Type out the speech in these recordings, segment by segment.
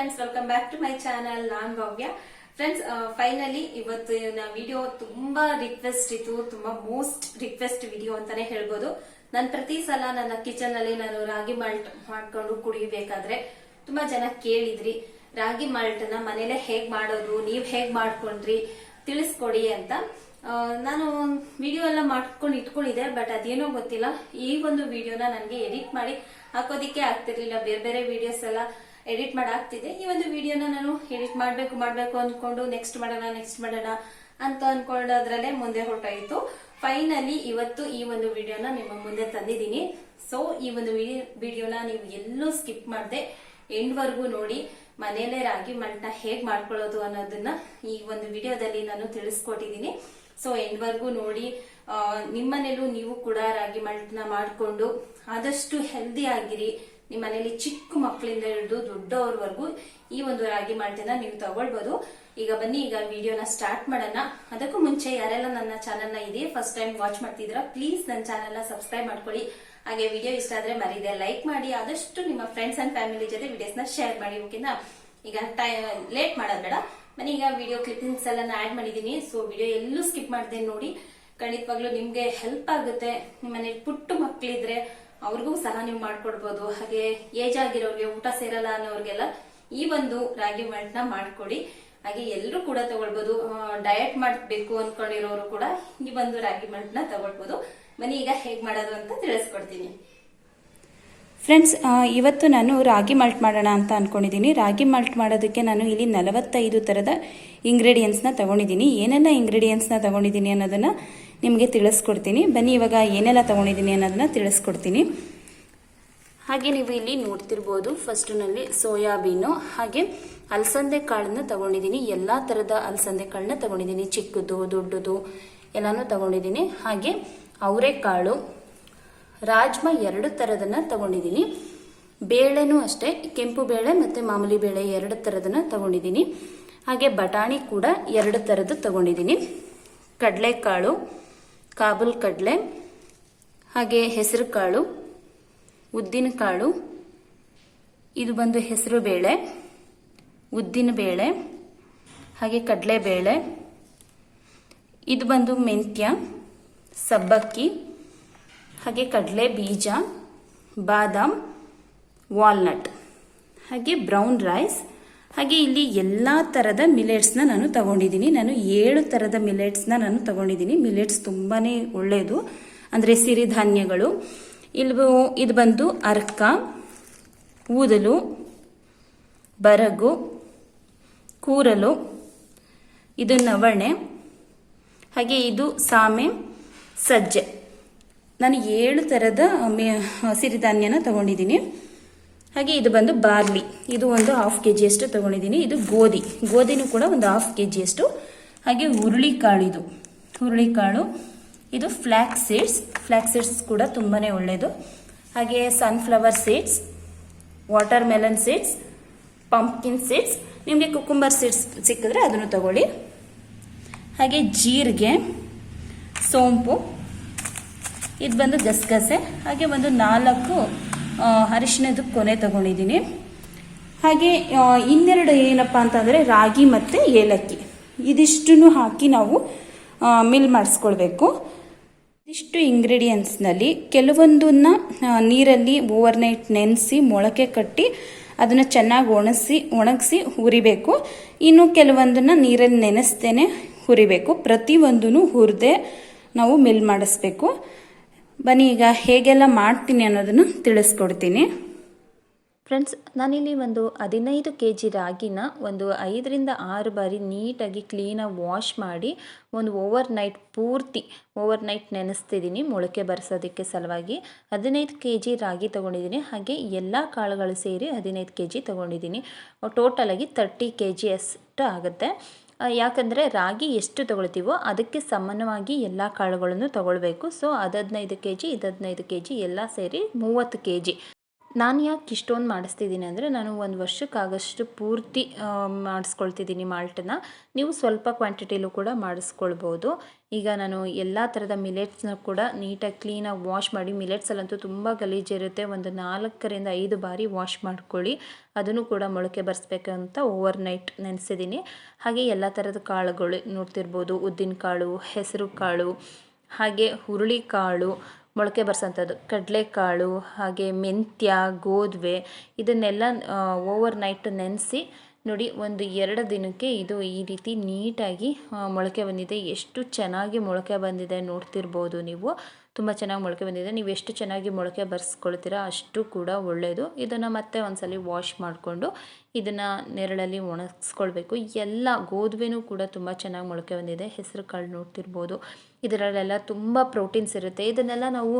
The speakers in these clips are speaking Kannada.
Friends welcome back to my channel non Bhavya friends finally ಇವತ್ತು ವಿಡಿಯೋ ತುಂಬಾ ರಿಕ್ವೆಸ್ಟ್ ಇತ್ತು, ತುಂಬಾ ಮೋಸ್ಟ್ ರಿಕ್ವೆಸ್ಟ್ ವಿಡಿಯೋ ಅಂತಾನೆ ಹೇಳ್ಬೋದು. ನಾನು ಪ್ರತಿ ಸಲ ನನ್ನ ಕಿಚನ್ ಅಲ್ಲಿ ನಾನು ರಾಗಿ ಮಾಲ್ಟ್ ಮಾಡ್ಕೊಂಡು ಕುಡಿಬೇಕಾದ್ರೆ ತುಂಬಾ ಜನ ಕೇಳಿದ್ರಿ, ರಾಗಿ ಮಾಲ್ಟ್ನ ಮನೇಲೆ ಹೇಗ್ ಮಾಡೋದು, ನೀವ್ ಹೇಗ್ ಮಾಡ್ಕೊಂಡ್ರಿ, ತಿಳಿಸ್ಕೊಡಿ ಅಂತ. ನಾನು ವಿಡಿಯೋ ಎಲ್ಲ ಮಾಡ್ಕೊಂಡು ಇಟ್ಕೊಂಡಿದ್ದೆ ಬಟ್ ಅದೇನೋ ಗೊತ್ತಿಲ್ಲ. ಈ ಒಂದು ವಿಡಿಯೋನ ನನಗೆ ಎಡಿಟ್ ಮಾಡಿ ಹಾಕೋದಿಕ್ಕೆ ಆಗ್ತಿರ್ಲಿಲ್ಲ. ಬೇರೆ ಬೇರೆ ವಿಡಿಯೋಸ್ ಎಲ್ಲ ಎಡಿಟ್ ಮಾಡಾಗ್ತಿದೆ ಈ ಒಂದು ವಿಡಿಯೋನ ನಾನು ಎಡಿಟ್ ಮಾಡ್ಬೇಕು ಮಾಡ್ಬೇಕು ಅನ್ಕೊಂಡು ನೆಕ್ಸ್ಟ್ ಮಾಡೋಣ ನೆಕ್ಸ್ಟ್ ಮಾಡೋಣ ಅಂತ ಅನ್ಕೊಳ್ಳೋದ್ರಲ್ಲೇ ಮುಂದೆ ಹೊರಟಾಯಿತು. ಫೈನಲಿ ಇವತ್ತು ಈ ಒಂದು ವಿಡಿಯೋನ ನಿಮ್ಮ ಮುಂದೆ ತಂದಿದ್ದೀನಿ. ಸೊ ಈ ಒಂದು ವಿಡಿಯೋನ ನೀವು ಎಲ್ಲೂ ಸ್ಕಿಪ್ ಮಾಡದೆ ಎಂಡ್ವರೆಗೂ ನೋಡಿ ಮನೆಯಲ್ಲೇ ರಾಗಿ ಮಲ್ಟ್ನ ಹೇಗ್ ಮಾಡ್ಕೊಳ್ಳೋದು ಅನ್ನೋದನ್ನ ಈ ಒಂದು ವಿಡಿಯೋದಲ್ಲಿ ನಾನು ತಿಳಿಸ್ಕೊಟ್ಟಿದ್ದೀನಿ. ಸೊ ಎಂಡ್ವರೆಗೂ ನೋಡಿ ನಿಮ್ಮನೇಲೂ ನೀವು ಕೂಡ ರಾಗಿ ಮಲ್ಟ್ನ ಮಾಡ್ಕೊಂಡು ಆದಷ್ಟು ಹೆಲ್ದಿ ಆಗಿರಿ. ನಿಮ್ಮ ಮನೇಲಿ ಚಿಕ್ಕ ಮಕ್ಕಳಿಂದ ಹಿಡಿದು ದೊಡ್ಡವ್ರವರೆಗೂ ಈ ಒಂದು ರಾಗಿ ಮಾಲ್ಟನ್ನ ನೀವು ತಗೊಳ್ಬಹುದು ಈಗ ಬನ್ನಿ, ಈಗ ವಿಡಿಯೋನ ಸ್ಟಾರ್ಟ್ ಮಾಡೋಣ. ಅದಕ್ಕೂ ಮುಂಚೆ ಯಾರೆಲ್ಲ ನನ್ನ ಚಾನಲ್ನ ಇದೇ ಫಸ್ಟ್ ಟೈಮ್ ವಾಚ್ ಮಾಡ್ತಿದ್ರ ಪ್ಲೀಸ್ ನನ್ನ ಚಾನಲ್ನ ಸಬ್ಸ್ಕ್ರೈಬ್ ಮಾಡ್ಕೊಳ್ಳಿ. ಹಾಗೆ ವಿಡಿಯೋ ಇಷ್ಟ ಆದ್ರೆ ಮರಿದೆ ಲೈಕ್ ಮಾಡಿ, ಆದಷ್ಟು ನಿಮ್ಮ ಫ್ರೆಂಡ್ಸ್ ಅಂಡ್ ಫ್ಯಾಮಿಲಿ ಜೊತೆ ವಿಡಿಯೋಸ್ನ ಶೇರ್ ಮಾಡಿ, ಓಕೆನಾ? ಈಗ ಲೇಟ್ ಮಾಡೋದ್ ಬೇಡ. ಬನ್ನಿ, ಈಗ ವಿಡಿಯೋ ಕ್ಲಿಪ್ಪಿಂಗ್ಸ್ ಎಲ್ಲ ಆಡ್ ಮಾಡಿದ್ದೀನಿ. ಸೊ, ವಿಡಿಯೋ ಎಲ್ಲೂ ಸ್ಕಿಪ್ ಮಾಡಿದೆ ನೋಡಿ. ಖಂಡಿತವಾಗ್ಲೂ ನಿಮ್ಗೆ ಹೆಲ್ಪ್ ಆಗುತ್ತೆ. ನಿಮ್ಮ ಮನೇಲಿ ಪುಟ್ಟ ಮಕ್ಳಿದ್ರೆ ಅವ್ರಿಗೂ ಸಹ ನೀವು ಮಾಡ್ಕೊಡ್ಬೋದು. ಹಾಗೆ ಏಜ್ ಆಗಿರೋರ್ಗೆ ಊಟ ಸೇರಲ್ಲ ಅನ್ನೋರ್ಗೆಲ್ಲ ಈ ಒಂದು ರಾಗಿ ಮಾಲ್ಟ್ನ ಮಾಡ್ಕೊಡಿ. ಹಾಗೆ ಎಲ್ಲರೂ ಕೂಡ ತಗೊಳ್ಬಹುದು ಡಯಟ್ ಮಾಡಬೇಕು ಅನ್ಕೊಂಡಿರೋರು ಕೂಡ ಈ ಒಂದು ರಾಗಿ ಮಾಲ್ಟ್ನ ತಗೊಳ್ಬಹುದು ಬನ್ನಿ, ಈಗ ಹೇಗ್ ಮಾಡೋದು ಅಂತ ತಿಳಿಸ್ಕೊಡ್ತೀನಿ. ಫ್ರೆಂಡ್ಸ್ ಇವತ್ತು ನಾನು ರಾಗಿ ಮಾಲ್ಟ್ ಮಾಡೋಣ ಅಂತ ಅಂದ್ಕೊಂಡಿದ್ದೀನಿ ರಾಗಿ ಮಾಲ್ಟ್ ಮಾಡೋದಕ್ಕೆ ನಾನು ಇಲ್ಲಿ ನಲವತ್ತೈದು ಥರದ ಇಂಗ್ರೀಡಿಯೆಂಟ್ಸ್ನ ತಗೊಂಡಿದ್ದೀನಿ. ಏನೆಲ್ಲ ಇಂಗ್ರೀಡಿಯೆಂಟ್ಸ್ನ ತಗೊಂಡಿದ್ದೀನಿ ಅನ್ನೋದನ್ನು ನಿಮಗೆ ತಿಳಿಸ್ಕೊಡ್ತೀನಿ. ಬನ್ನಿ, ಇವಾಗ ಏನೆಲ್ಲ ತಗೊಂಡಿದ್ದೀನಿ ಅನ್ನೋದನ್ನ ತಿಳಿಸ್ಕೊಡ್ತೀನಿ. ಹಾಗೆ ನೀವು ಇಲ್ಲಿ ನೋಡ್ತಿರ್ಬೋದು ಫಸ್ಟ್ನಲ್ಲಿ ಸೋಯಾಬೀನು, ಹಾಗೆ ಅಲಸಂದೆ ಕಾಳನ್ನ ತಗೊಂಡಿದ್ದೀನಿ. ಎಲ್ಲ ಥರದ ಅಲಸಂದೆ ಕಾಳನ್ನ ತಗೊಂಡಿದ್ದೀನಿ. ಚಿಕ್ಕದು, ದೊಡ್ಡದು ಎಲ್ಲಾನು ತಗೊಂಡಿದ್ದೀನಿ. ಹಾಗೆ ಅವರೆಕಾಳು, ರಾಜ್ಮಾ ಎರಡು ಥರದನ್ನ ತಗೊಂಡಿದ್ದೀನಿ. ಬೇಳೆನೂ ಅಷ್ಟೇ, ಕೆಂಪು ಬೇಳೆ ಮತ್ತು ಮಾಮೂಲಿ ಬೇಳೆ ಎರಡು ಥರದನ್ನ ತಗೊಂಡಿದ್ದೀನಿ. ಹಾಗೆ ಬಟಾಣಿ ಕೂಡ ಎರಡು ಥರದ್ದು ತಗೊಂಡಿದ್ದೀನಿ. ಕಡಲೆಕಾಳು ಕಾಬೂಲ್ ಕಡಲೆ, ಹಾಗೆ ಹೆಸರು ಕಾಳು, ಉದ್ದಿನ ಕಾಳು, ಇದು ಬಂದು ಹೆಸರು ಬೇಳೆ, ಉದ್ದಿನ ಬೇಳೆ, ಹಾಗೆ ಕಡಲೆಬೇಳೆ ಇದು ಬಂದು ಮೆಂತ್ಯ, ಸಬ್ಬಕ್ಕಿ, ಹಾಗೆ ಕಡಲೆ ಬೀಜ, ಬಾದಾಮ್, ವಾಲ್ನಟ್, ಹಾಗೆ ಬ್ರೌನ್ ರೈಸ್ ಹಾಗೆ ಇಲ್ಲಿ ಎಲ್ಲ ಥರದ ಮಿಲೆಟ್ಸ್ನ ನಾನು ತಗೊಂಡಿದ್ದೀನಿ. ನಾನು ಏಳು ಥರದ ಮಿಲೆಟ್ಸ್ನ ನಾನು ತಗೊಂಡಿದ್ದೀನಿ. ಮಿಲೆಟ್ಸ್ ತುಂಬಾ ಒಳ್ಳೆಯದು ಅಂದರೆ ಸಿರಿಧಾನ್ಯಗಳು ಇಲ್ಲಿ ಇದು ಬಂದು ಅರ್ಕ, ಊದಲು, ಬರಗು, ಕೂರಲು, ಇದು ನವಣೆ, ಹಾಗೆ ಇದು ಸಾಮೆ, ಸಜ್ಜೆ. ನಾನು ಏಳು ಥರದ ಸಿರಿಧಾನ್ಯನ ತಗೊಂಡಿದ್ದೀನಿ. ಹಾಗೆ ಇದು ಬಂದು ಬಾರ್ಲಿ. ಇದು ಒಂದು ಹಾಫ್ ಕೆ ಜಿಯಷ್ಟು ತಗೊಂಡಿದ್ದೀನಿ. ಇದು ಗೋಧಿ. ಗೋಧಿನೂ ಕೂಡ ಒಂದು ಹಾಫ್ ಕೆ ಜಿಯಷ್ಟು ಹಾಗೆ ಹುರುಳಿಕಾಳು ಇದು. ಹುರುಳಿಕಾಳು. ಇದು ಫ್ಲ್ಯಾಕ್ ಸೀಡ್ಸ್ ಫ್ಲ್ಯಾಕ್ ಸೀಡ್ಸ್ ಕೂಡ ತುಂಬಾ ಒಳ್ಳೆಯದು ಹಾಗೆ sunflower seeds watermelon seeds pumpkin seeds ನಿಮಗೆ ಕುಕುಂಬರ್ ಸೀಡ್ಸ್ ಸಿಕ್ಕಿದ್ರೆ ಅದನ್ನು ತಗೊಳ್ಳಿ. ಹಾಗೆ ಜೀರಿಗೆ, ಸೋಂಪು. ಇದು ಬಂದು ಗಸಗಸೆ. ಹಾಗೆ ಒಂದು ನಾಲ್ಕು ಆ, ಅರಿಶಿಣದ ಕೊನೆ ತಗೊಂಡಿದ್ದೀನಿ. ಹಾಗೆ ಇನ್ನೆರಡು ಏನಪ್ಪ ಅಂತಂದರೆ ರಾಗಿ ಮತ್ತು ಏಲಕ್ಕಿ. ಇದಿಷ್ಟನ್ನು ಹಾಕಿ ನಾವು ಮಿಲ್ ಮಾಡಿಸ್ಕೊಳ್ಬೇಕು. ಇದಿಷ್ಟು ಇಂಗ್ರೀಡಿಯೆಂಟ್ಸ್ನಲ್ಲಿ ಕೆಲವೊಂದನ್ನ ನೀರಲ್ಲಿ ಓವರ್ನೈಟ್ ನೆನೆಸಿ ಮೊಳಕೆ ಕಟ್ಟಿ ಅದನ್ನು ಚೆನ್ನಾಗಿ ಒಣಗಿಸಿ ಒಣಗಿಸಿ ಹುರಿಬೇಕು. ಇನ್ನು ಕೆಲವೊಂದನ್ನು ನೀರಲ್ಲಿ ನೆನೆಸ್ತೇನೆ ಹುರಿಬೇಕು. ಪ್ರತಿಯೊಂದೂ ಹುರಿದೆ ನಾವು ಮಿಲ್ ಮಾಡಿಸ್ಬೇಕು. ಬನ್ನಿ, ಈಗ ಹೇಗೆಲ್ಲ ಮಾಡ್ತೀನಿ ಅನ್ನೋದನ್ನು ತಿಳಿಸ್ಕೊಡ್ತೀನಿ. ಫ್ರೆಂಡ್ಸ್, ನಾನಿಲ್ಲಿ ಒಂದು ಹದಿನೈದು ಕೆ ಜಿ ರಾಗಿನ ಒಂದು ಐದರಿಂದ ಆರು ಬಾರಿ ನೀಟಾಗಿ ಕ್ಲೀನಾಗಿ ವಾಶ್ ಮಾಡಿ ಒಂದು ಓವರ್ ನೈಟ್ ಪೂರ್ತಿ ಓವರ್ ನೈಟ್ ನೆನೆಸ್ತಿದ್ದೀನಿ ಮೊಳಕೆ ಬರೆಸೋದಕ್ಕೆ ಸಲುವಾಗಿ. ಹದಿನೈದು ಕೆ ಜಿ ರಾಗಿ ತೊಗೊಂಡಿದ್ದೀನಿ, ಹಾಗೆ ಎಲ್ಲ ಕಾಳುಗಳು ಸೇರಿ ಹದಿನೈದು ಕೆ ಜಿ ತೊಗೊಂಡಿದ್ದೀನಿ ಟೋಟಲಾಗಿ ತರ್ಟಿ ಕೆ ಜಿ ಅಷ್ಟು ಆಗುತ್ತೆ. ಯಾಕಂದರೆ ರಾಗಿ ಎಷ್ಟು ತೊಗೊಳ್ತೀವೋ ಅದಕ್ಕೆ ಸಮಾನವಾಗಿ ಎಲ್ಲ ಕಾಳುಗಳನ್ನು ತೊಗೊಳ್ಬೇಕು. ಸೊ ಅದು ಹದಿನೈದು ಕೆ ಜಿ ಇದು ಹದಿನೈದು ಕೆ ಜಿ ಎಲ್ಲ ಸೇರಿ ಮೂವತ್ತು ಕೆ ಜಿ ನಾನು ಯಾಕೆ ಇಷ್ಟೊಂದು ಮಾಡಿಸ್ತಿದ್ದೀನಿ ಅಂದರೆ ನಾನು ಒಂದು ವರ್ಷಕ್ಕಾಗಷ್ಟು ಪೂರ್ತಿ ಮಾಡಿಸ್ಕೊಳ್ತಿದ್ದೀನಿ ಮಾಲ್ಟನ್ನು. ನೀವು ಸ್ವಲ್ಪ ಕ್ವಾಂಟಿಟಿಲೂ ಕೂಡ ಮಾಡಿಸ್ಕೊಳ್ಬೋದು. ಈಗ ನಾನು ಎಲ್ಲ ಥರದ ಮಿಲೆಟ್ಸ್ನ ಕೂಡ ನೀಟಾಗಿ ಕ್ಲೀನಾಗಿ ವಾಶ್ ಮಾಡಿ, ಮಿಲೆಟ್ಸಲ್ಲಂತೂ ತುಂಬ ಗಲೀಜಿರುತ್ತೆ. ಒಂದು ನಾಲ್ಕರಿಂದ ಐದು ಬಾರಿ ವಾಶ್ ಮಾಡ್ಕೊಳ್ಳಿ. ಅದನ್ನು ಕೂಡ ಮೊಳಕೆ ಬರೆಸ್ಬೇಕು ಅಂತ ಓವರ್ ನೈಟ್ ನೆನೆಸಿದ್ದೀನಿ. ಹಾಗೆ ಎಲ್ಲ ಥರದ ಕಾಳುಗಳು ನೋಡ್ತಿರ್ಬೋದು. ಉದ್ದಿನ ಕಾಳು ಹೆಸರು ಕಾಳು ಹಾಗೆ ಹುರುಳಿಕಾಳು ಮೊಳಕೆ ಬರ್ಸೋಂಥದ್ದು. ಕಡಲೆಕಾಳು, ಹಾಗೆ ಮೆಂತ್ಯ ಗೋಧ್ವೆ ಇದನ್ನೆಲ್ಲ ಓವರ್ ನೈಟ್ ನೆನೆಸಿ ನೋಡಿ ಒಂದು ಎರಡು ದಿನಕ್ಕೆ ಇದು ಈ ರೀತಿ ನೀಟಾಗಿ ಮೊಳಕೆ ಬಂದಿದೆ. ಎಷ್ಟು ಚೆನ್ನಾಗಿ ಮೊಳಕೆ ಬಂದಿದೆ ನೋಡ್ತಿರ್ಬೋದು ನೀವು. ತುಂಬ ಚೆನ್ನಾಗಿ ಮೊಳಕೆ ಬಂದಿದೆ. ನೀವು ಎಷ್ಟು ಚೆನ್ನಾಗಿ ಮೊಳಕೆ ಬರ್ಸ್ಕೊಳ್ತೀರಾ ಅಷ್ಟು ಕೂಡ ಒಳ್ಳೆಯದು ಇದನ್ನು ಮತ್ತೆ ಒಂದ್ಸಲಿ ವಾಶ್ ಮಾಡಿಕೊಂಡು ಇದನ್ನು ನೆರಳಲ್ಲಿ ಒಣಗಿಸ್ಕೊಳ್ಬೇಕು. ಎಲ್ಲ ಗೋಧುವೆನೂ ಕೂಡ ತುಂಬ ಚೆನ್ನಾಗಿ ಮೊಳಕೆ ಬಂದಿದೆ. ಹೆಸರು ಕಾಳು ನೋಡ್ತಿರ್ಬೋದು. ಇದರಲ್ಲೆಲ್ಲ ತುಂಬ ಪ್ರೋಟೀನ್ಸ್ ಇರುತ್ತೆ. ಇದನ್ನೆಲ್ಲ ನಾವು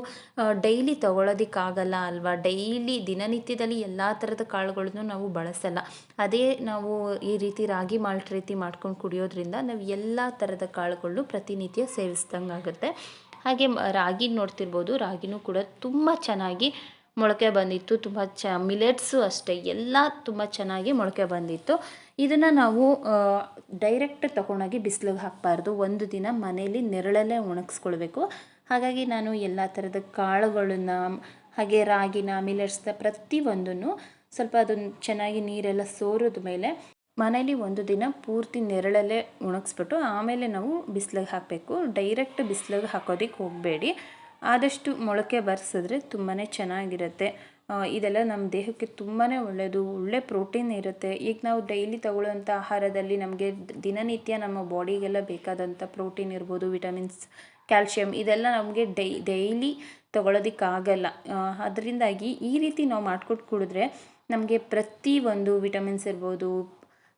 ಡೈಲಿ ತೊಗೊಳೋದಕ್ಕಾಗಲ್ಲ ಅಲ್ವಾ? ಡೈಲಿ ದಿನನಿತ್ಯದಲ್ಲಿ ಎಲ್ಲ ಥರದ ಕಾಳುಗಳನ್ನು ನಾವು ಬಳಸಲ್ಲ. ಅದೇ ನಾವು ಈ ರೀತಿ ರಾಗಿ ಮಾಲ್ಟ್ ರೀತಿ ಮಾಡ್ಕೊಂಡು ಕುಡಿಯೋದ್ರಿಂದ ನಾವು ಎಲ್ಲ ಥರದ ಕಾಳುಗಳು ಪ್ರತಿನಿತ್ಯ ಸೇವಿಸ್ದಂಗೆ ಆಗುತ್ತೆ ಹಾಗೆ ರಾಗಿ ನೋಡ್ತಿರ್ಬೋದು. ರಾಗಿನೂ ಕೂಡ ತುಂಬ ಚೆನ್ನಾಗಿ ಮೊಳಕೆ ಬಂದಿತ್ತು, ತುಂಬ ಚ ಮಿಲೆಟ್ಸು ಅಷ್ಟೇ, ಎಲ್ಲ ತುಂಬ ಚೆನ್ನಾಗಿ ಮೊಳಕೆ ಬಂದಿತ್ತು. ಇದನ್ನು ನಾವು ಡೈರೆಕ್ಟ್ ತೊಗೊಂಡೋಗಿ ಬಿಸಿಲಿಗೆ ಹಾಕಬಾರ್ದು. ಒಂದು ದಿನ ಮನೆಯಲ್ಲಿ ನೆರಳಲ್ಲೇ ಒಣಗಿಸ್ಕೊಳ್ಬೇಕು. ಹಾಗಾಗಿ ನಾನು ಎಲ್ಲ ಥರದ ಕಾಳುಗಳನ್ನು, ಹಾಗೆ ರಾಗಿನ ಮಿಲೆಟ್ಸ್ನ ಪ್ರತಿಯೊಂದನ್ನು ಸ್ವಲ್ಪ ಅದನ್ನು ಚೆನ್ನಾಗಿ ನೀರೆಲ್ಲ ಸೋರಿದ ಮೇಲೆ ಮನೇಲಿ ಒಂದು ದಿನ ಪೂರ್ತಿ ನೆರಳಲ್ಲೇ ಒಣಗಿಸ್ಬಿಟ್ಟು ಆಮೇಲೆ ನಾವು ಬಿಸಿಲಿಗೆ ಹಾಕಬೇಕು. ಡೈರೆಕ್ಟ್ ಬಿಸಿಲಿಗೆ ಹಾಕೋದಕ್ಕೆ ಹೋಗಬೇಡಿ. ಆದಷ್ಟು ಮೊಳಕೆ ಬರ್ಸಿದ್ರೆ ತುಂಬಾ ಚೆನ್ನಾಗಿರುತ್ತೆ. ಇದೆಲ್ಲ ನಮ್ಮ ದೇಹಕ್ಕೆ ತುಂಬಾ ಒಳ್ಳೆಯದು ಒಳ್ಳೆ ಪ್ರೋಟೀನ್ ಇರುತ್ತೆ. ಈಗ ನಾವು ಡೈಲಿ ತಗೊಳ್ಳೋಂಥ ಆಹಾರದಲ್ಲಿ ನಮಗೆ ದಿನನಿತ್ಯ ನಮ್ಮ ಬಾಡಿಗೆಲ್ಲ ಬೇಕಾದಂಥ ಪ್ರೋಟೀನ್ ಇರ್ಬೋದು, ವಿಟಮಿನ್ಸ್, ಕ್ಯಾಲ್ಶಿಯಂ ಇದೆಲ್ಲ ನಮಗೆ ಡೈ, ಡೈಲಿ ತಗೊಳ್ಳೋದಕ್ಕಾಗಲ್ಲ. ಅದರಿಂದಾಗಿ ಈ ರೀತಿ ನಾವು ಮಾಡ್ಕೊಟ್ಟು ಕುಡಿದ್ರೆ ನಮಗೆ ಪ್ರತಿ ಒಂದು ವಿಟಮಿನ್ಸ್ ಇರ್ಬೋದು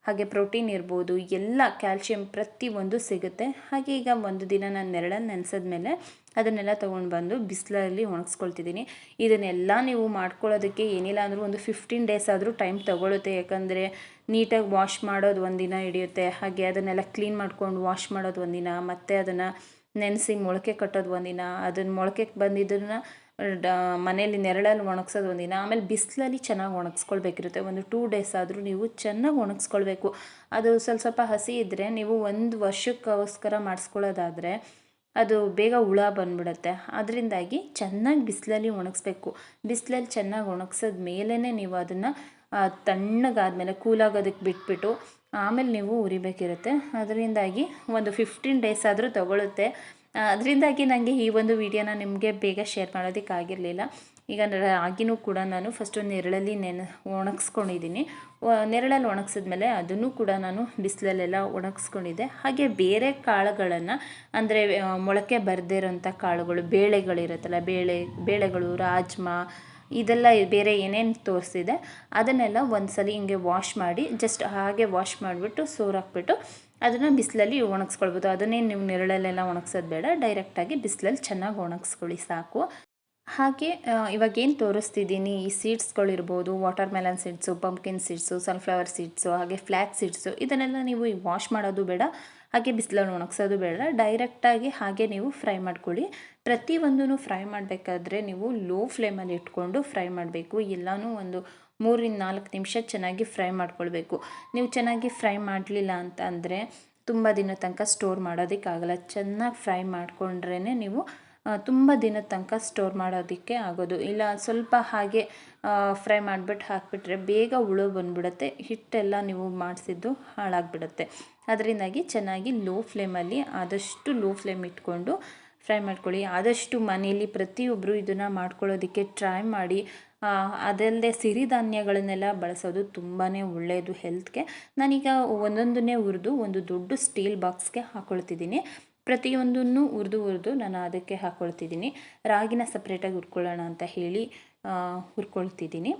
ಹಾಗೆ ಪ್ರೋಟೀನ್ ಇರ್ಬೋದು, ಎಲ್ಲ ಕ್ಯಾಲ್ಶಿಯಂ ಪ್ರತಿಯೊಂದು ಸಿಗುತ್ತೆ. ಹಾಗೆ ಈಗ ಒಂದು ದಿನ ನಾನು ನೆರಳನ್ನು ನೆನೆಸಿದ ಮೇಲೆ ಅದನ್ನೆಲ್ಲ ತೊಗೊಂಡು ಬಂದು ಬಿಸಿಲಲ್ಲಿ ಒಣಗಿಸ್ಕೊಳ್ತಿದ್ದೀನಿ. ಇದನ್ನೆಲ್ಲ ನೀವು ಮಾಡ್ಕೊಳ್ಳೋದಕ್ಕೆ ಏನಿಲ್ಲ ಅಂದರೂ ಒಂದು ಫಿಫ್ಟೀನ್ ಡೇಸ್ ಆದರೂ ಟೈಮ್ ತೊಗೊಳುತ್ತೆ. ಯಾಕಂದರೆ ನೀಟಾಗಿ ವಾಶ್ ಮಾಡೋದು ಒಂದಿನ ಹಿಡಿಯುತ್ತೆ. ಹಾಗೆ ಅದನ್ನೆಲ್ಲ ಕ್ಲೀನ್ ಮಾಡ್ಕೊಂಡು ವಾಶ್ ಮಾಡೋದು ಒಂದಿನ ಮತ್ತು ಅದನ್ನು ನೆನೆಸಿ ಮೊಳಕೆ ಕಟ್ಟೋದು ಒಂದಿನ ಅದನ್ನು ಮೊಳಕೆಗೆ ಬಂದಿದ್ದನ್ನು ಮನೇಲಿ ನೆರಳಲ್ಲಿ ಒಣಗ್ಸೋದು ಒಂದಿನ ಆಮೇಲೆ ಬಿಸಿಲಲ್ಲಿ ಚೆನ್ನಾಗಿ ಒಣಗಿಸ್ಕೊಳ್ಬೇಕಿರುತ್ತೆ. ಒಂದು ಟೂ ಡೇಸ್ ಆದರೂ ನೀವು ಚೆನ್ನಾಗಿ ಒಣಗಿಸ್ಕೊಳ್ಬೇಕು. ಅದು ಸ್ವಲ್ಪ ಸ್ವಲ್ಪ ಹಸಿ ಇದ್ದರೆ ನೀವು ಒಂದು ವರ್ಷಕ್ಕೋಸ್ಕರ ಮಾಡಿಸ್ಕೊಳ್ಳೋದಾದರೆ ಅದು ಬೇಗ ಹುಳ ಬಂದ್ಬಿಡುತ್ತೆ. ಅದರಿಂದಾಗಿ ಚೆನ್ನಾಗಿ ಬಿಸಿಲಲ್ಲಿ ಒಣಗಿಸ್ಬೇಕು. ಬಿಸಿಲಲ್ಲಿ ಚೆನ್ನಾಗಿ ಒಣಗಿಸಿದ ಮೇಲೇ ನೀವು ಅದನ್ನು ತಣ್ಣಗಾದಮೇಲೆ ಕೂಲಾಗೋದಕ್ಕೆ ಬಿಟ್ಬಿಟ್ಟು ಆಮೇಲೆ ನೀವು ಉರಿಬೇಕಿರುತ್ತೆ. ಅದರಿಂದಾಗಿ ಒಂದು ಫಿಫ್ಟೀನ್ ಡೇಸ್ ಆದರೂ ತಗೊಳುತ್ತೆ. ಅದರಿಂದಾಗಿ ನನಗೆ ಈ ಒಂದು ವಿಡಿಯೋನ ನಿಮಗೆ ಬೇಗ ಶೇರ್ ಮಾಡೋದಕ್ಕಾಗಿರಲಿಲ್ಲ ಈಗ ರಾಗಿನೂ ಕೂಡ ನಾನು ಫಸ್ಟು ನೆರಳಲ್ಲಿ ನೆನೆ, ಒಣಗಿಸ್ಕೊಂಡಿದ್ದೀನಿ. ನೆರಳಲ್ಲಿ ಒಣಗಿಸಿದ್ಮೇಲೆ ಅದನ್ನು ಕೂಡ ನಾನು ಬಿಸಿಲಲ್ಲೆಲ್ಲ ಒಣಗಿಸ್ಕೊಂಡಿದ್ದೆ. ಹಾಗೆ ಬೇರೆ ಕಾಳುಗಳನ್ನು, ಅಂದರೆ ಮೊಳಕೆ ಬರದೇ ಇರೋಂಥ ಕಾಳುಗಳು, ಬೇಳೆಗಳಿರುತ್ತಲ್ಲ, ಬೇಳೆ, ಬೇಳೆಗಳು, ರಾಜ್ಮಾ, ಇದೆಲ್ಲ ಬೇರೆ ಏನೇನು ತೋರಿಸಿದೆ, ಅದನ್ನೆಲ್ಲ ಒಂದ್ಸಲಿ ಹಿಂಗೆ ವಾಶ್ ಮಾಡಿ ಜಸ್ಟ್ ಹಾಗೆ ವಾಶ್ ಮಾಡಿಬಿಟ್ಟು ಸೋರಾಕ್ಬಿಟ್ಟು ಅದನ್ನು ಬಿಸಿಲಲ್ಲಿ ಒಣಗಿಸ್ಕೊಳ್ಬೋದು. ಅದನ್ನೇ ನೀವು ನೆರಳಲ್ಲೆಲ್ಲ ಒಣಗ್ಸೋದು ಬೇಡ. ಡೈರೆಕ್ಟಾಗಿ ಬಿಸಿಲಲ್ಲಿ ಚೆನ್ನಾಗಿ ಒಣಗಿಸ್ಕೊಳ್ಳಿ, ಸಾಕು. ಹಾಗೆ ಇವಾಗ ಏನು ತೋರಿಸ್ತಿದ್ದೀನಿ ಈ ಸೀಡ್ಸ್ಗಳಿರ್ಬೋದು watermelon seeds pumpkin seeds sunflower seeds ಹಾಗೆ ಫ್ಲ್ಯಾಕ್ ಸೀಡ್ಸು ಇದನ್ನೆಲ್ಲ ನೀವು ವಾಶ್ ಮಾಡೋದು ಬೇಡ. ಹಾಗೆ ಬಿಸಿಲಲ್ಲಿ ಒಣಗಿಸೋದು ಬೇಡ. ಡೈರೆಕ್ಟಾಗಿ ಹಾಗೆ ನೀವು ಫ್ರೈ ಮಾಡ್ಕೊಳ್ಳಿ. ಪ್ರತಿಯೊಂದೂ ಫ್ರೈ ಮಾಡಬೇಕಾದ್ರೆ ನೀವು ಲೋ ಫ್ಲೇಮಲ್ಲಿ ಇಟ್ಕೊಂಡು ಫ್ರೈ ಮಾಡಬೇಕು. ಎಲ್ಲನೂ ಒಂದು ಮೂರಿಂದ ನಾಲ್ಕು ನಿಮಿಷ ಚೆನ್ನಾಗಿ ಫ್ರೈ ಮಾಡ್ಕೊಳ್ಬೇಕು. ನೀವು ಚೆನ್ನಾಗಿ ಫ್ರೈ ಮಾಡಲಿಲ್ಲ ಅಂತ ಅಂದರೆ ತುಂಬ ದಿನ ತನಕ ಸ್ಟೋರ್ ಮಾಡೋದಕ್ಕಾಗಲ್ಲ. ಚೆನ್ನಾಗಿ ಫ್ರೈ ಮಾಡಿಕೊಂಡ್ರೇ ನೀವು ತುಂಬ ದಿನದ ತನಕ ಸ್ಟೋರ್ ಮಾಡೋದಕ್ಕೆ ಆಗೋದು. ಇಲ್ಲ ಸ್ವಲ್ಪ ಹಾಗೆ ಫ್ರೈ ಮಾಡಿಬಿಟ್ಟು ಹಾಕಿಬಿಟ್ರೆ ಬೇಗ ಹುಳು ಬಂದುಬಿಡುತ್ತೆ. ಹಿಟ್ಟೆಲ್ಲ ನೀವು ಮಾಡಿಸಿದ್ದು ಹಾಳಾಗಿಬಿಡುತ್ತೆ. ಅದರಿಂದಾಗಿ ಚೆನ್ನಾಗಿ ಲೋ ಫ್ಲೇಮಲ್ಲಿ ಆದಷ್ಟು ಲೋ ಫ್ಲೇಮ್ ಇಟ್ಕೊಂಡು ಫ್ರೈ ಮಾಡ್ಕೊಳ್ಳಿ. ಆದಷ್ಟು ಮನೆಯಲ್ಲಿ ಪ್ರತಿಯೊಬ್ಬರು ಇದನ್ನು ಮಾಡ್ಕೊಳ್ಳೋದಕ್ಕೆ ಟ್ರೈ ಮಾಡಿ. ಅದಲ್ಲದೆ ಸಿರಿಧಾನ್ಯಗಳನ್ನೆಲ್ಲ ಬಳಸೋದು ತುಂಬಾ ಒಳ್ಳೆಯದು ಹೆಲ್ತ್ಗೆ ನಾನೀಗ ಒಂದೊಂದನ್ನೇ ಹುರಿದು ಒಂದು ದೊಡ್ಡ ಸ್ಟೀಲ್ ಬಾಕ್ಸ್ಗೆ ಹಾಕ್ಕೊಳ್ತಿದ್ದೀನಿ ಪ್ರತಿಯೊಂದನ್ನು ಹುರಿದು ಹುರಿದು ನಾನು ಅದಕ್ಕೆ ಹಾಕ್ಕೊಳ್ತಿದ್ದೀನಿ ರಾಗಿನ ಸಪ್ರೇಟಾಗಿ ಹುರ್ಕೊಳ್ಳೋಣ ಅಂತ ಹೇಳಿ. ಹುರ್ಕೊಳ್ತಿದ್ದೀನಿ.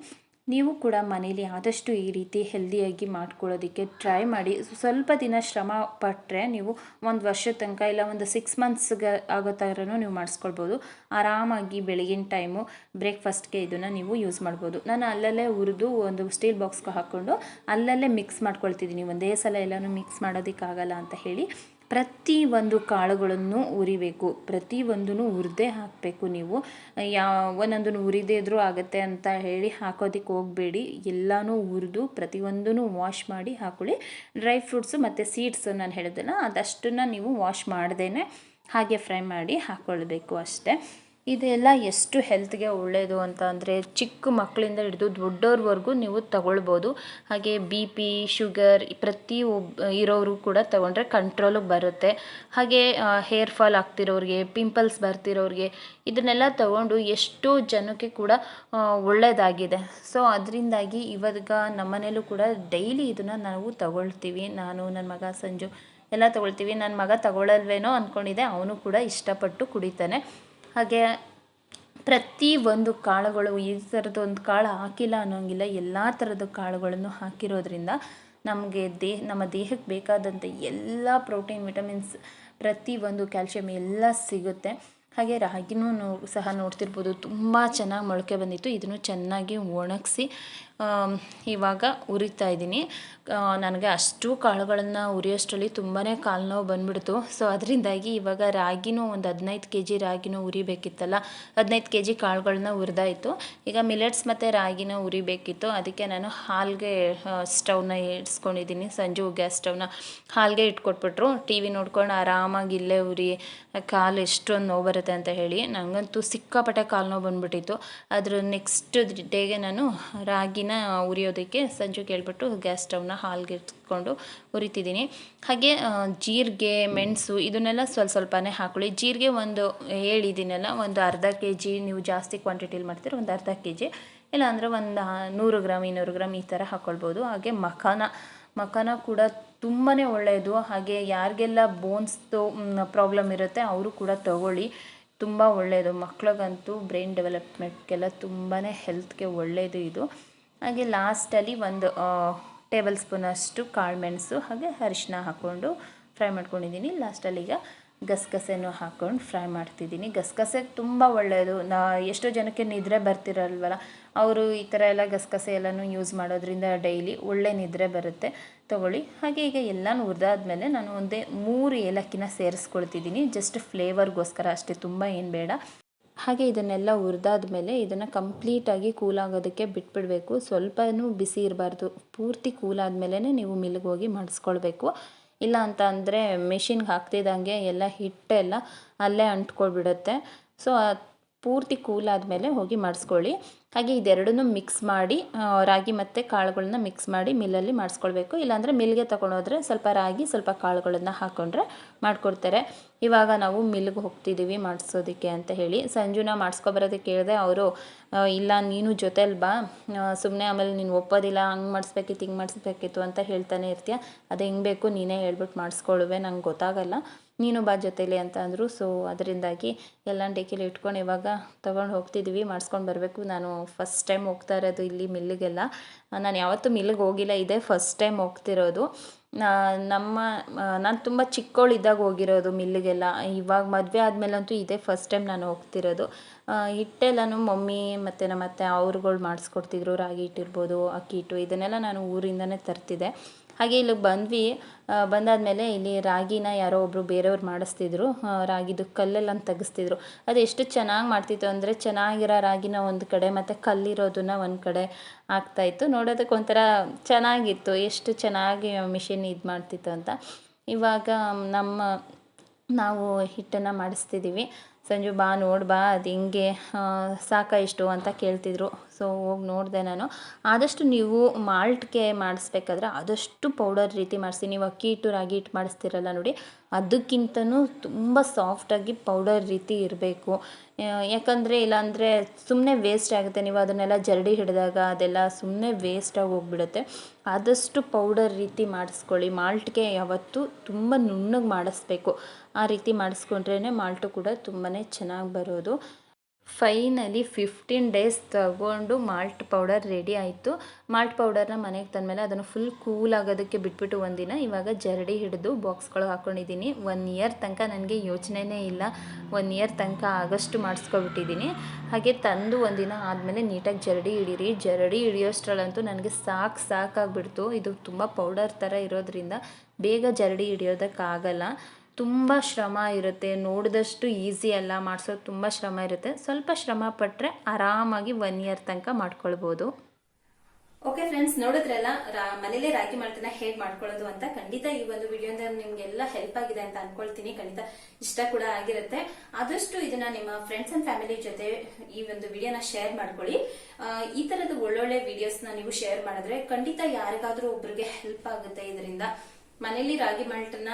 ನೀವು ಕೂಡ ಮನೇಲಿ ಆದಷ್ಟು ಈ ರೀತಿ ಹೆಲ್ದಿಯಾಗಿ ಮಾಡ್ಕೊಳ್ಳೋದಕ್ಕೆ ಟ್ರೈ ಮಾಡಿ. ಸ್ವಲ್ಪ ದಿನ ಶ್ರಮ ಪಟ್ಟರೆ ನೀವು ಒಂದು ವರ್ಷದ ತನಕ ಇಲ್ಲ ಒಂದು ಸಿಕ್ಸ್ ಮಂತ್ಸ್ಗೆ ಆಗೋ ಥರನೂ ನೀವು ಮಾಡಿಸ್ಕೊಳ್ಬೋದು. ಆರಾಮಾಗಿ ಬೆಳಗಿನ ಟೈಮು ಬ್ರೇಕ್ಫಾಸ್ಟ್ಗೆ ಇದನ್ನು ನೀವು ಯೂಸ್ ಮಾಡ್ಬೋದು. ನಾನು ಅಲ್ಲಲ್ಲೇ ಹುರಿದು ಒಂದು ಸ್ಟೀಲ್ ಬಾಕ್ಸ್ಗೆ ಹಾಕ್ಕೊಂಡು ಅಲ್ಲಲ್ಲೇ ಮಿಕ್ಸ್ ಮಾಡ್ಕೊಳ್ತಿದ್ದೀನಿ. ಒಂದೇ ಸಲ ಎಲ್ಲನೂ ಮಿಕ್ಸ್ ಮಾಡೋದಕ್ಕಾಗಲ್ಲ ಅಂತ ಹೇಳಿ. ಪ್ರತಿ ಒಂದು ಕಾಳುಗಳನ್ನು ಉರಿಬೇಕು. ಪ್ರತಿ ಒಂದೂ ಹುರಿದೇ ಹಾಕಬೇಕು ನೀವು. ಯಾವ ಒಂದೊಂದನ್ನು ಉರಿದೇ ಇದ್ರೂ ಆಗುತ್ತೆ ಅಂತ ಹೇಳಿ ಹಾಕೋದಕ್ಕೆ ಹೋಗಬೇಡಿ. ಎಲ್ಲನೂ ಹುರಿದು ಪ್ರತಿಯೊಂದೂ ವಾಶ್ ಮಾಡಿ ಹಾಕೊಳ್ಳಿ. ಡ್ರೈ ಫ್ರೂಟ್ಸು ಮತ್ತು ಸೀಡ್ಸು ನಾನು ಹೇಳಿದ್ದೆಲ್ಲ ಅದಷ್ಟನ್ನು ನೀವು ವಾಶ್ ಮಾಡ್ದೇ ಹಾಗೆ ಫ್ರೈ ಮಾಡಿ ಹಾಕ್ಕೊಳ್ಬೇಕು ಅಷ್ಟೇ. ಇದೆಲ್ಲ ಎಷ್ಟು ಹೆಲ್ತ್ಗೆ ಒಳ್ಳೆಯದು ಅಂತ ಅಂದರೆ ಚಿಕ್ಕ ಮಕ್ಕಳಿಂದ ಹಿಡಿದು ದೊಡ್ಡವ್ರವರೆಗೂ ನೀವು ತಗೊಳ್ಬೋದು. ಹಾಗೆ ಬಿ ಪಿ ಶುಗರ್ ಪ್ರತಿ ಒಬ್ಬ ಇರೋರು ಕೂಡ ತಗೊಂಡ್ರೆ ಕಂಟ್ರೋಲಿಗೆ ಬರುತ್ತೆ. ಹಾಗೆ ಹೇರ್ ಫಾಲ್ ಆಗ್ತಿರೋರಿಗೆ ಪಿಂಪಲ್ಸ್ ಬರ್ತಿರೋರಿಗೆ ಇದನ್ನೆಲ್ಲ ತಗೊಂಡು ಎಷ್ಟೋ ಜನಕ್ಕೆ ಕೂಡ ಒಳ್ಳೆಯದಾಗಿದೆ ಸೊ ಅದರಿಂದಾಗಿ ಇವಾಗ ನಮ್ಮನೇಲೂ ಕೂಡ ಡೈಲಿ ಇದನ್ನು ನಾವು ತಗೊಳ್ತೀವಿ. ನಾನು ನನ್ನ ಮಗ ಸಂಜು ಎಲ್ಲ ತಗೊಳ್ತೀವಿ. ನನ್ನ ಮಗ ತಗೊಳ್ಳಲ್ವೇನೋ ಅಂದ್ಕೊಂಡಿದ್ದೆ ಅವನು ಕೂಡ ಇಷ್ಟಪಟ್ಟು ಕುಡಿತಾನೆ. ಹಾಗೆ ಪ್ರತಿ ಒಂದು ಕಾಳುಗಳು ಈ ಥರದ ಒಂದು ಕಾಳು ಹಾಕಿಲ್ಲ ಅನ್ನೋಂಗಿಲ್ಲ, ಎಲ್ಲ ಥರದ ಕಾಳುಗಳನ್ನು ಹಾಕಿರೋದ್ರಿಂದ ನಮಗೆ ದೇಹ ನಮ್ಮ ದೇಹಕ್ಕೆ ಬೇಕಾದಂಥ ಎಲ್ಲ ಪ್ರೋಟೀನ್ ವಿಟಮಿನ್ಸ್ ಪ್ರತಿ ಒಂದು ಕ್ಯಾಲ್ಶಿಯಂ ಎಲ್ಲ ಸಿಗುತ್ತೆ. ಹಾಗೆ ರಾಗಿನೂ ಸಹ ನೋಡ್ತಿರ್ಬೋದು, ತುಂಬ ಚೆನ್ನಾಗಿ ಮೊಳಕೆ ಬಂದಿತ್ತು. ಇದನ್ನು ಚೆನ್ನಾಗಿ ಒಣಗಿಸಿ ಇವಾಗ ಉರಿತಾ ಇದ್ದೀನಿ. ನನಗೆ ಅಷ್ಟು ಕಾಳುಗಳನ್ನು ಉರಿಯೋಷ್ಟರಲ್ಲಿ ತುಂಬಾ ಕಾಲು ನೋವು ಬಂದ್ಬಿಡ್ತು. ಸೊ ಅದರಿಂದಾಗಿ ಇವಾಗ ರಾಗಿನೂ ಒಂದು ಹದಿನೈದು ಕೆ ಜಿ ರಾಗಿನೂ ಉರಿಬೇಕಿತ್ತಲ್ಲ, ಹದಿನೈದು ಕೆ ಜಿ ಕಾಳುಗಳನ್ನ ಹುರಿದಾಯಿತು ಈಗ ಮಿಲೆಟ್ಸ್ ಮತ್ತು ರಾಗಿನ ಉರಿಬೇಕಿತ್ತು. ಅದಕ್ಕೆ ನಾನು ಹಾಲ್ಗೆ ಸ್ಟವ್ನ ಇಡ್ಸ್ಕೊಂಡಿದ್ದೀನಿ. ಸಂಜು ಗ್ಯಾಸ್ ಸ್ಟವ್ನ ಹಾಲ್ಗೆ ಇಟ್ಕೊಟ್ಬಿಟ್ರು. ಟಿ ವಿ ನೋಡ್ಕೊಂಡು ಆರಾಮಾಗಿ ಇಲ್ಲೇ ಉರಿ, ಕಾಲು ಎಷ್ಟೊಂದು ನೋವು ಬರುತ್ತೆ ಅಂತ ಹೇಳಿ ನನಗಂತೂ ಸಿಕ್ಕಾಪಟ್ಟೆ ಕಾಲು ನೋವು ಬಂದ್ಬಿಟ್ಟಿತ್ತು. ಅದ್ರ ನೆಕ್ಸ್ಟ್ ಡೇಗೆ ನಾನು ರಾಗಿನ ಉರಿಯೋದಕ್ಕೆ ಸಂಜು ಕೇಳ್ಬಿಟ್ಟು ಗ್ಯಾಸ್ ಸ್ಟವ್ನ ಹಾಲ್ಗೆ ಇಟ್ಕೊಂಡು ಉರಿತಿದ್ದೀನಿ. ಹಾಗೆ ಜೀರಿಗೆ, ಮೆಣಸು ಇದನ್ನೆಲ್ಲ ಸ್ವಲ್ಪ ಸ್ವಲ್ಪನೇ ಹಾಕೊಳ್ಳಿ. ಜೀರಿಗೆ ಒಂದು ಹೇಳಿದ್ದೀನಲ್ಲ, ಒಂದು ಅರ್ಧ ಕೆ ಜಿ ನೀವು ಜಾಸ್ತಿ ಕ್ವಾಂಟಿಟಿಲಿ ಮಾಡ್ತೀರ ಒಂದು ಅರ್ಧ ಕೆ ಜಿ ಇಲ್ಲಾಂದರೆ ಒಂದು ನೂರು ಗ್ರಾಮ್ ಇನ್ನೂರು ಗ್ರಾಮ್ ಈ ಥರ ಹಾಕ್ಕೊಳ್ಬೋದು ಹಾಗೆ ಮಖಾನ ಮಖಾನ ಕೂಡ ತುಂಬಾ ಒಳ್ಳೆಯದು ಹಾಗೆ ಯಾರಿಗೆಲ್ಲ ಬೋನ್ಸ್ದು ಪ್ರಾಬ್ಲಮ್ ಇರುತ್ತೆ ಅವರು ಕೂಡ ತಗೊಳ್ಳಿ. ತುಂಬ ಒಳ್ಳೆಯದು ಮಕ್ಳಿಗಂತೂ ಬ್ರೈನ್ ಡೆವಲಪ್ಮೆಂಟ್ಗೆಲ್ಲ ತುಂಬಾ ಹೆಲ್ತ್ಗೆ ಒಳ್ಳೆಯದು ಇದು. ಹಾಗೆ ಲಾಸ್ಟಲ್ಲಿ ಒಂದು ಟೇಬಲ್ ಸ್ಪೂನಷ್ಟು ಕಾಳುಮೆಣಸು ಹಾಗೆ ಅರಿಶಿನ ಹಾಕ್ಕೊಂಡು ಫ್ರೈ ಮಾಡ್ಕೊಂಡಿದ್ದೀನಿ. ಲಾಸ್ಟಲ್ಲಿ ಈಗ ಗಸಗಸೆನೂ ಹಾಕ್ಕೊಂಡು ಫ್ರೈ ಮಾಡ್ತಿದ್ದೀನಿ. ಗಸಗಸೆ ತುಂಬ ಒಳ್ಳೆಯದು ನಾ, ಎಷ್ಟೋ ಜನಕ್ಕೆ ನಿದ್ರೆ ಬರ್ತಿರಲ್ವಲ್ಲ, ಅವರು ಈ ಥರ ಎಲ್ಲ ಗಸಗಸೆ ಎಲ್ಲನೂ ಯೂಸ್ ಮಾಡೋದ್ರಿಂದ ಡೈಲಿ ಒಳ್ಳೆ ನಿದ್ರೆ ಬರುತ್ತೆ. ತಗೊಳ್ಳಿ. ಹಾಗೆ ಈಗ ಎಲ್ಲನೂ ಹುರಿದಾದ್ಮೇಲೆ ನಾನು ಒಂದೇ ಮೂರು ಏಲಕ್ಕಿನ ಸೇರಿಸ್ಕೊಳ್ತಿದ್ದೀನಿ. ಜಸ್ಟ್ ಫ್ಲೇವರ್ಗೋಸ್ಕರ ಅಷ್ಟೇ, ತುಂಬ ಏನು ಬೇಡ. ಹಾಗೆ ಇದನ್ನೆಲ್ಲ ಹುರಿದಾದ್ಮೇಲೆ ಇದನ್ನು ಕಂಪ್ಲೀಟಾಗಿ ಕೂಲ್ ಆಗೋದಕ್ಕೆ ಬಿಟ್ಬಿಡಬೇಕು. ಸ್ವಲ್ಪನೂ ಬಿಸಿ ಇರಬಾರ್ದು. ಪೂರ್ತಿ ಕೂಲಾದ ಮೇಲೆ ನೀವು ಮಿಲ್ಗೆ ಹೋಗಿ ಮಾಡಿಸ್ಕೊಳ್ಬೇಕು. ಇಲ್ಲ ಅಂತ ಅಂದರೆ ಮೆಷಿನ್ಗೆ ಹಾಕ್ತಿದ್ದಂಗೆ ಎಲ್ಲ ಹಿಟ್ಟೆಲ್ಲ ಅಲ್ಲೇ ಅಂಟ್ಕೊಳ್ಬಿಡುತ್ತೆ. ಸೊ ಪೂರ್ತಿ ಕೂಲ್ ಆದಮೇಲೆ ಹೋಗಿ ಮಾಡಿಸ್ಕೊಳ್ಳಿ. ಹಾಗೆ ಇದೆರಡನ್ನೂ ಮಿಕ್ಸ್ ಮಾಡಿ ರಾಗಿ ಮತ್ತು ಕಾಳುಗಳನ್ನ ಮಿಕ್ಸ್ ಮಾಡಿ ಮಿಲ್ಲಲ್ಲಿ ಮಾಡಿಸ್ಕೊಳ್ಬೇಕು. ಇಲ್ಲಾಂದರೆ ಮಿಲ್ಗೆ ತಗೊಂಡೋದ್ರೆ ಸ್ವಲ್ಪ ರಾಗಿ, ಸ್ವಲ್ಪ ಕಾಳುಗಳನ್ನು ಹಾಕ್ಕೊಂಡ್ರೆ ಮಾಡಿಕೊಡ್ತಾರೆ. ಇವಾಗ ನಾವು ಮಿಲ್ಗೆ ಹೋಗ್ತಿದ್ದೀವಿ ಮಾಡಿಸೋದಕ್ಕೆ ಅಂತ ಹೇಳಿ. ಸಂಜುನ ಮಾಡಿಸ್ಕೊಬರೋದಕ್ಕೆ ಕೇಳಿದೆ ಅವರು ಇಲ್ಲ ನೀನು ಜೊತೆಲಿ ಬಾ ಸುಮ್ಮನೆ ಆಮೇಲೆ ನೀನು ಒಪ್ಪೋದಿಲ್ಲ, ಹಂಗೆ ಮಾಡಿಸ್ಬೇಕಿತ್ತು, ಹಿಂಗೆ ಮಾಡಿಸ್ಬೇಕಿತ್ತು ಅಂತ ಹೇಳ್ತಾನೆ ಇರ್ತೀಯ. ಅದು ಹೆಂಗೆ ಬೇಕು ನೀನೇ ಹೇಳ್ಬಿಟ್ಟು ಮಾಡಿಸ್ಕೊಳ್ಳುವೆ ನಂಗೆ ಗೊತ್ತಾಗಲ್ಲ. ನೀನು ಬಾ ಜೊತೇಲಿ ಅಂತ ಅಂದರು. ಸೊ ಅದರಿಂದಾಗಿ ಎಲ್ಲ ಡೇಕಿಲಿ ಇಟ್ಕೊಂಡು ಇವಾಗ ತೊಗೊಂಡು ಹೋಗ್ತಿದ್ವಿ. ಮಾಡಿಸ್ಕೊಂಡು ಬರಬೇಕು. ನಾನು ಫಸ್ಟ್ ಟೈಮ್ ಹೋಗ್ತಾ ಇರೋದು ಇಲ್ಲಿ ಮಿಲ್ಲಿಗೆಲ್ಲ. ನಾನು ಯಾವತ್ತೂ ಮಿಲ್ಲಿಗೆ ಹೋಗಿಲ್ಲ. ಇದೇ ಫಸ್ಟ್ ಟೈಮ್ ಹೋಗ್ತಿರೋದು. ನಮ್ಮ ನಾನು ತುಂಬ ಚಿಕ್ಕವಳಿದ್ದಾಗ ಹೋಗಿರೋದು ಮಿಲ್ಲಿಗೆಲ್ಲ. ಇವಾಗ ಮದುವೆ ಆದಮೇಲಂತೂ ಇದೇ ಫಸ್ಟ್ ಟೈಮ್ ನಾನು ಹೋಗ್ತಿರೋದು. ಹಿಟ್ಟೆಲ್ಲನು ಮಮ್ಮಿ ಮತ್ತು ನಮ್ಮ ಅತ್ತೆ ಅವ್ರುಗಳು ಮಾಡಿಸ್ಕೊಡ್ತಿದ್ರು. ರಾಗಿ ಹಿಟ್ಟಿರ್ಬೋದು, ಅಕ್ಕಿ ಹಿಟ್ಟು, ಇದನ್ನೆಲ್ಲ ನಾನು ಊರಿಂದನೇ ತರ್ತಿದ್ದೆ. ಹಾಗೆ ಇಲ್ಲಿಗೆ ಬಂದ್ವಿ. ಬಂದಾದ ಮೇಲೆ ಇಲ್ಲಿ ರಾಗಿನ ಯಾರೋ ಒಬ್ಬರು ಬೇರೆಯವ್ರು ಮಾಡಿಸ್ತಿದ್ರು. ರಾಗಿದು ಕಲ್ಲೆಲ್ಲ ತೆಗೆಸ್ತಿದ್ರು. ಅದು ಎಷ್ಟು ಚೆನ್ನಾಗಿ ಮಾಡ್ತಿತ್ತು ಅಂದರೆ ಚೆನ್ನಾಗಿರೋ ರಾಗಿನ ಒಂದು ಕಡೆ ಮತ್ತು ಕಲ್ಲಿರೋದನ್ನ ಒಂದು ಕಡೆ ಆಗ್ತಾಯಿತ್ತು ನೋಡೋದಕ್ಕೆ ಒಂಥರ ಚೆನ್ನಾಗಿತ್ತು. ಎಷ್ಟು ಚೆನ್ನಾಗಿ ಮಿಷಿನ್ ಇದು ಮಾಡ್ತಿತ್ತು ಅಂತ. ಇವಾಗ ನಮ್ಮ ನಾವು ಹಿಟ್ಟನ್ನು ಮಾಡಿಸ್ತಿದ್ದೀವಿ ಸಂಜು ಬಾ ನೋಡ್ಬಾ ಅದು ಹಿಂಗೆ ಸಾಕ ಇಷ್ಟು ಅಂತ ಕೇಳ್ತಿದ್ರು. ಸೊ ಹೋಗಿ ನೋಡಿದೆ ನಾನು. ಆದಷ್ಟು ನೀವು ಮಾಲ್ಟ್ಗೆ ಮಾಡಿಸ್ಬೇಕಾದ್ರೆ ಆದಷ್ಟು ಪೌಡರ್ ರೀತಿ ಮಾಡಿಸಿ. ನೀವು ಅಕ್ಕಿ ಹಿಟ್ಟು, ರಾಗಿ ಹಿಟ್ಟು ಮಾಡಿಸ್ತಿರಲ್ಲ ನೋಡಿ, ಅದಕ್ಕಿಂತನೂ ತುಂಬ ಸಾಫ್ಟಾಗಿ ಪೌಡರ್ ರೀತಿ ಇರಬೇಕು. ಯಾಕಂದರೆ ಇಲ್ಲಾಂದರೆ ಸುಮ್ಮನೆ ವೇಸ್ಟ್ ಆಗುತ್ತೆ. ನೀವು ಅದನ್ನೆಲ್ಲ ಜರಡಿ ಹಿಡಿದಾಗ ಅದೆಲ್ಲ ಸುಮ್ಮನೆ ವೇಸ್ಟಾಗಿ ಹೋಗ್ಬಿಡುತ್ತೆ. ಆದಷ್ಟು ಪೌಡರ್ ರೀತಿ ಮಾಡಿಸ್ಕೊಳ್ಳಿ. ಮಾಲ್ಟ್ಗೆ ಯಾವತ್ತೂ ತುಂಬ ನುಣ್ಣಗೆ ಮಾಡಿಸ್ಬೇಕು. ಆ ರೀತಿ ಮಾಡಿಸ್ಕೊಂಡ್ರೇ ಮಾಲ್ಟು ಕೂಡ ತುಂಬಾ ಚೆನ್ನಾಗಿ ಬರೋದು. ಫೈನಲಿ ಫಿಫ್ಟೀನ್ ಡೇಸ್ ತಗೊಂಡು ಮಾಲ್ಟ್ ಪೌಡರ್ ರೆಡಿ ಆಯಿತು. ಮಾಲ್ಟ್ ಪೌಡರ್ನ ಮನೆಗೆ ತಂದಮೇಲೆ ಅದನ್ನು ಫುಲ್ ಕೂಲ್ ಆಗೋದಕ್ಕೆ ಬಿಟ್ಬಿಟ್ಟು ಒಂದಿನ ಇವಾಗ ಜರಡಿ ಹಿಡಿದು ಬಾಕ್ಸ್ಗಳು ಹಾಕ್ಕೊಂಡಿದ್ದೀನಿ ಒನ್ ಇಯರ್ ತನಕ ನನಗೆ ಯೋಚನೆನೇ ಇಲ್ಲ. ಒನ್ ಇಯರ್ ತನಕ ಆಗಷ್ಟು ಮಾಡಿಸ್ಕೊಬಿಟ್ಟಿದ್ದೀನಿ. ಹಾಗೆ ತಂದು ಒಂದಿನ ಆದಮೇಲೆ ನೀಟಾಗಿ ಜರಡಿ ಹಿಡೀರಿ. ಜರಡಿ ಹಿಡಿಯೋಷ್ಟ್ರಲ್ಲಂತೂ ನನಗೆ ಸಾಕು ಸಾಕಾಗ್ಬಿಡ್ತು. ಇದು ತುಂಬ ಪೌಡರ್ ಥರ ಇರೋದ್ರಿಂದ ಬೇಗ ಜರಡಿ ಹಿಡಿಯೋದಕ್ಕಾಗಲ್ಲ. ತುಂಬ ಶ್ರಮ ಇರುತ್ತೆ. ನೋಡಿದಷ್ಟು ಈಸಿ ಅಲ್ಲ ಮಾಡಿಸೋದು ತುಂಬ ಶ್ರಮ ಇರುತ್ತೆ. ಸ್ವಲ್ಪ ಶ್ರಮ ಪಟ್ಟರೆ ಆರಾಮಾಗಿ ಒನ್ ಇಯರ್ ತನಕ ಮಾಡ್ಕೊಳ್ಬೋದು. ಓಕೆ ಫ್ರೆಂಡ್ಸ್ ನೋಡಿದ್ರಲ್ಲ ಮನೇಲೆ ರಾಗಿ ಮಾಡ್ತಾನೆ, ಹೇಗೆ ಮಾಡ್ಕೊಳ್ಳೋದು ಅಂತ. ಖಂಡಿತ ಈ ಒಂದು ವಿಡಿಯೋದಿಂದ ನಿಮ್ಗೆಲ್ಲ ಹೆಲ್ಪ್ ಆಗಿದೆ ಅಂತ ಅನ್ಕೊಳ್ತೀನಿ. ಖಂಡಿತ ಇಷ್ಟ ಕೂಡ ಆಗಿರುತ್ತೆ. ಆದಷ್ಟು ಇದನ್ನ ನಿಮ್ಮ ಫ್ರೆಂಡ್ಸ್ ಅಂಡ್ ಫ್ಯಾಮಿಲಿ ಜೊತೆ ಈ ಒಂದು ವಿಡಿಯೋನ ಶೇರ್ ಮಾಡ್ಕೊಳ್ಳಿ. ಈ ತರದ ಒಳ್ಳೊಳ್ಳೆ ವಿಡಿಯೋಸ್ನ ನೀವು ಶೇರ್ ಮಾಡಿದ್ರೆ ಖಂಡಿತ ಯಾರಿಗಾದ್ರೂ ಒಬ್ರಿಗೆ ಹೆಲ್ಪ್ ಆಗುತ್ತೆ ಇದರಿಂದ. ಮನೇಲಿ ರಾಗಿ ಮಾಲ್ಟನ್ನ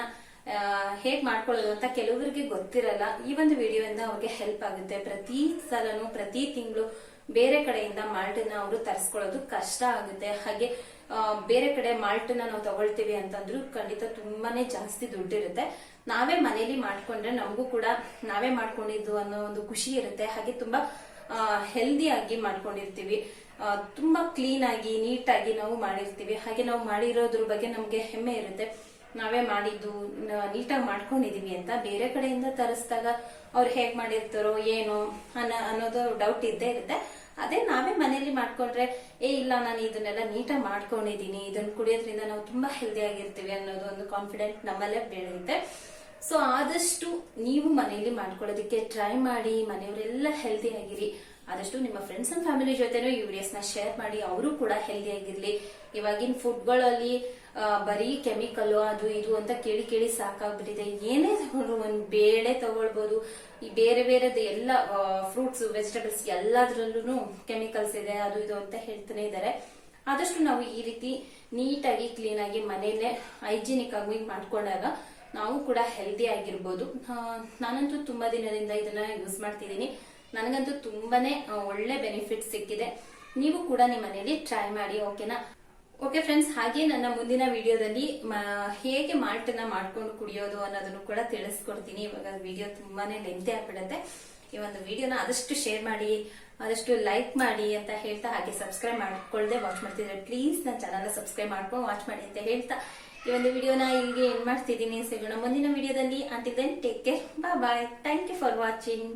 ಹೇಗ್ ಮಾಡ್ಕೊಳ್ಳೋದು ಅಂತ ಕೆಲವರಿಗೆ ಗೊತ್ತಿರಲ್ಲ. ಈ ಒಂದು ವಿಡಿಯೋಯಿಂದ ಅವ್ರಿಗೆ ಹೆಲ್ಪ್ ಆಗುತ್ತೆ. ಪ್ರತಿ ಸಲನು, ಪ್ರತಿ ತಿಂಗಳು ಬೇರೆ ಕಡೆಯಿಂದ ಮಾಲ್ಟನ್ನ ಅವರು ತರಿಸ್ಕೊಳ್ಳೋದು ಕಷ್ಟ ಆಗುತ್ತೆ. ಹಾಗೆ ಬೇರೆ ಕಡೆ ಮಾಲ್ಟನ್ನ ನಾವು ತಗೊಳ್ತೀವಿ ಅಂತಂದ್ರು ಖಂಡಿತ ತುಂಬಾನೇ ಜಾಸ್ತಿ ದುಡ್ಡಿರುತ್ತೆ. ನಾವೇ ಮನೇಲಿ ಮಾಡ್ಕೊಂಡ್ರೆ ನಮಗೂ ಕೂಡ ನಾವೇ ಮಾಡ್ಕೊಂಡಿದ್ದು ಅನ್ನೋ ಒಂದು ಖುಷಿ ಇರುತ್ತೆ. ಹಾಗೆ ತುಂಬಾ ಹೆಲ್ದಿ ಆಗಿ ಮಾಡ್ಕೊಂಡಿರ್ತೀವಿ. ತುಂಬಾ ಕ್ಲೀನ್ ಆಗಿ ನೀಟಾಗಿ ನಾವು ಮಾಡಿರ್ತೀವಿ. ಹಾಗೆ ನಾವು ಮಾಡಿರೋದ್ರ ಬಗ್ಗೆ ನಮಗೆ ಹೆಮ್ಮೆ ಇರುತ್ತೆ. ನಾವೇ ಮಾಡಿದ್ದು ನೀಟಾಗಿ ಮಾಡ್ಕೊಂಡಿದೀವಿ ಅಂತ ಬೇರೆ ಕಡೆಯಿಂದ ತರಿಸಿದಾಗ ಅವ್ರು ಹೇಗ್ ಮಾಡಿರ್ತಾರೋ ಏನೋ ಅನ್ನೋ ಅನ್ನೋದು ಡೌಟ್ ಇದ್ದೇ ಇರುತ್ತೆ. ಅದೇ ನಾವೇ ಮನೆಯಲ್ಲಿ ಮಾಡ್ಕೊಂಡ್ರೆ, ಏ, ಇಲ್ಲ, ನಾನು ಇದನ್ನೆಲ್ಲ ನೀಟಾಗಿ ಮಾಡ್ಕೊಂಡಿದ್ದೀನಿ ಇದನ್ನ ಕುಡಿಯೋದ್ರಿಂದ ನಾವು ತುಂಬಾ ಹೆಲ್ದಿ ಆಗಿರ್ತೀವಿ ಅನ್ನೋದು ಒಂದು ಕಾನ್ಫಿಡೆಂಟ್ ನಮ್ಮಲ್ಲೇ ಬೆಳೆಯುತ್ತೆ ಸೊ ಆದಷ್ಟು ನೀವು ಮನೆಯಲ್ಲಿ ಮಾಡ್ಕೊಳ್ಳೋದಕ್ಕೆ ಟ್ರೈ ಮಾಡಿ, ಮನೆಯವರೆಲ್ಲ ಹೆಲ್ದಿ ಆಗಿರಿ. ಆದಷ್ಟು ನಿಮ್ಮ ಫ್ರೆಂಡ್ಸ್ ಅಂಡ್ ಫ್ಯಾಮಿಲಿ ಜೊತೆನೂ ಈ ನ ಶೇರ್ ಮಾಡಿ, ಅವರು ಕೂಡ ಹೆಲ್ದಿ ಆಗಿರ್ಲಿ. ಇವಾಗಿನ ಫುಡ್ಗಳಲ್ಲಿ ಬರೀ ಕೆಮಿಕಲ್ ಅದು ಇದು ಅಂತ ಕೇಳಿ ಕೇಳಿ ಸಾಕಾಗ್ಬಿಟ್ಟಿದೆ. ಏನೇ ತಗೊಂಡ್ರು ಒಂದ್ ಬೇಳೆ ತಗೊಳ್ಬೋದು. ಈ ಬೇರೆ ಬೇರೆದು ಎಲ್ಲ ಫ್ರೂಟ್ಸ್ ವೆಜಿಟೇಬಲ್ಸ್ ಎಲ್ಲದ್ರಲ್ಲೂ ಕೆಮಿಕಲ್ಸ್ ಇದೆ, ಅದು ಇದು ಅಂತ ಹೇಳ್ತಾನೆ ಇದ್ದಾರೆ ಆದಷ್ಟು ನಾವು ಈ ರೀತಿ ನೀಟಾಗಿ ಕ್ಲೀನ್ ಆಗಿ ಮನೆಯಲ್ಲೇ ಹೈಜಿನಿಕ್ ಆಗಿ ಮಾಡ್ಕೊಂಡಾಗ ನಾವು ಕೂಡ ಹೆಲ್ದಿ ಆಗಿರ್ಬೋದು. ನಾನಂತೂ ತುಂಬಾ ದಿನದಿಂದ ಇದನ್ನ ಯೂಸ್ ಮಾಡ್ತಿದ್ದೀನಿ. ನನಗಂತೂ ತುಂಬಾನೇ ಒಳ್ಳೆ ಬೆನಿಫಿಟ್ ಸಿಕ್ಕಿದೆ. ನೀವು ಕೂಡ ನಿಮ್ಮ ಮನೆಯಲ್ಲಿ ಟ್ರೈ ಮಾಡಿ, ಓಕೆನಾ? ಓಕೆ ಫ್ರೆಂಡ್ಸ್ ಹಾಗೆ ನನ್ನ ಮುಂದಿನ ವಿಡಿಯೋದಲ್ಲಿ ಹೇಗೆ ಮಾಲ್ಟನ್ನ ಮಾಡ್ಕೊಂಡು ಕುಡಿಯೋದು ಅನ್ನೋದನ್ನು ಕೂಡ ತಿಳಿಸ್ಕೊಡ್ತೀನಿ. ಇವಾಗ ವಿಡಿಯೋ ತುಂಬಾನೇ ಲೆಂತಿ ಆಗ್ಬಿಡುತ್ತೆ. ಈ ಒಂದು ವಿಡಿಯೋನ ಆದಷ್ಟು ಶೇರ್ ಮಾಡಿ, ಆದಷ್ಟು ಲೈಕ್ ಮಾಡಿ ಅಂತ ಹೇಳ್ತಾ, ಹಾಗೆ ಸಬ್ಸ್ಕ್ರೈಬ್ ಮಾಡ್ಕೊಳ್ಳದೆ ವಾಚ್ ಮಾಡ್ತಿದ್ರೆ ಪ್ಲೀಸ್ ನನ್ನ ಚಾನಲ್ ಸಬ್ಸ್ಕ್ರೈಬ್ ಮಾಡ್ಕೊಂಡು ವಾಚ್ ಮಾಡಿ ಅಂತ ಹೇಳ್ತಾ. ಈ ಒಂದು ವಿಡಿಯೋನ ಇಲ್ಲಿಗೆ ಎಂಡ್ ಮಾಡ್ತಿದ್ದೀನಿ. ಸಿಗೋಣ ಮುಂದಿನ ವಿಡಿಯೋದಲ್ಲಿ until then take care bye bye thank you for watching